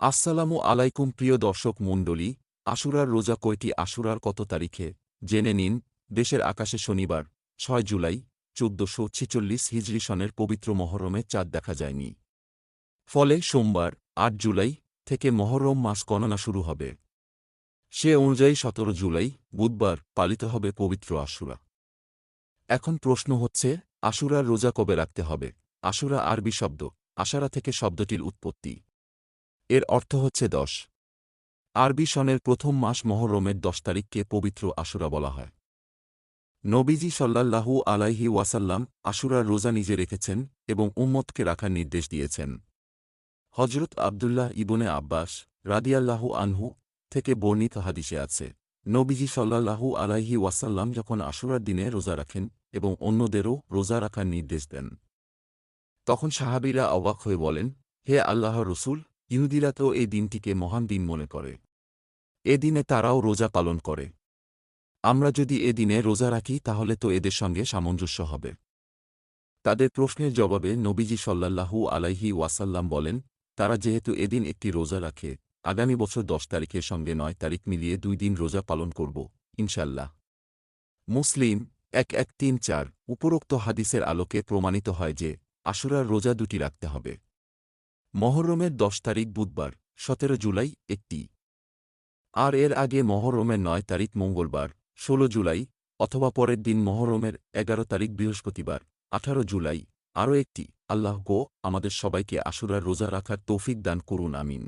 আসসালামু আলাইকুম প্রিয় দর্শক মণ্ডলী, আশুরার রোজা কয়টি? আশুরার কত তারিখে? জেনে নিন, দেশের আকাশে শনিবার, ছয় জুলাই, চোদ্দশো ছেচল্লিশ হিজরি সনের পবিত্র মহরমে চাঁদ দেখা যায়নি। ফলে সোমবার, আট জুলাই থেকে মহরম মাস গণনা শুরু হবে। সে অনুযায়ী সতেরো জুলাই, বুধবার পালিত হবে পবিত্র আশুরা। এখন প্রশ্ন হচ্ছে, আশুরার রোজা কবে রাখতে হবে? আশুরা আরবি শব্দ, আশারা থেকে শব্দটির উৎপত্তি। এর অর্থ হচ্ছে দশ। আরবি সনের প্রথম মাস মহরমের দশ তারিখকে পবিত্র আশুরা বলা হয়। নবীজি সল্লাল্লাহু আলাইহি ওয়াসাল্লাম আশুরার রোজা নিজে রেখেছেন এবং উম্মতকে রাখার নির্দেশ দিয়েছেন। হজরত আবদুল্লাহ ইবনে আব্বাস রাদিয়াল্লাহু আনহু থেকে বর্ণিত হাদিসে আছে, নবীজি সল্লাল্লাহু আলাইহি ওয়াসাল্লাম যখন আশুরার দিনে রোজা রাখেন এবং অন্যদেরও রোজা রাখার নির্দেশ দেন। তখন সাহাবীরা অবাক হয়ে বলেন, হে আল্লাহ রসুল ইহুদিরা তো এই দিনটিকে মহান দিন মনে করে। এ দিনে তারাও রোজা পালন করে। আমরা যদি এ দিনে রোজা রাখি, তাহলে তো এদের সঙ্গে সামঞ্জস্য হবে। তাদের প্রশ্নের জবাবে নবীজি সল্লাল্লাহু আলাইহি ওয়াসাল্লাম বলেন, তারা যেহেতু এদিন একটি রোজা রাখে, আগামী বছর দশ তারিখের সঙ্গে নয় তারিখ মিলিয়ে দুই দিন রোজা পালন করব ইনশাল্লাহ মুসলিম, এক এক তিন চার, উপরোক্ত হাদিসের আলোকে প্রমাণিত হয় যে, আশুরার রোজা দুটি রাখতে হবে। মহরমের দশ তারিখ বুধবার, সতেরো জুলাই একটি। আর এর আগে মহরমের নয় তারিখ মঙ্গলবার, ষোলো জুলাই অথবা পরের দিন মহরমের এগারো তারিখ বৃহস্পতিবার, আঠারো জুলাই আরও একটি। আল্লাহ গো আমাদের সবাইকে আশুরার রোজা রাখার তৌফিক দান করুন, আমিন।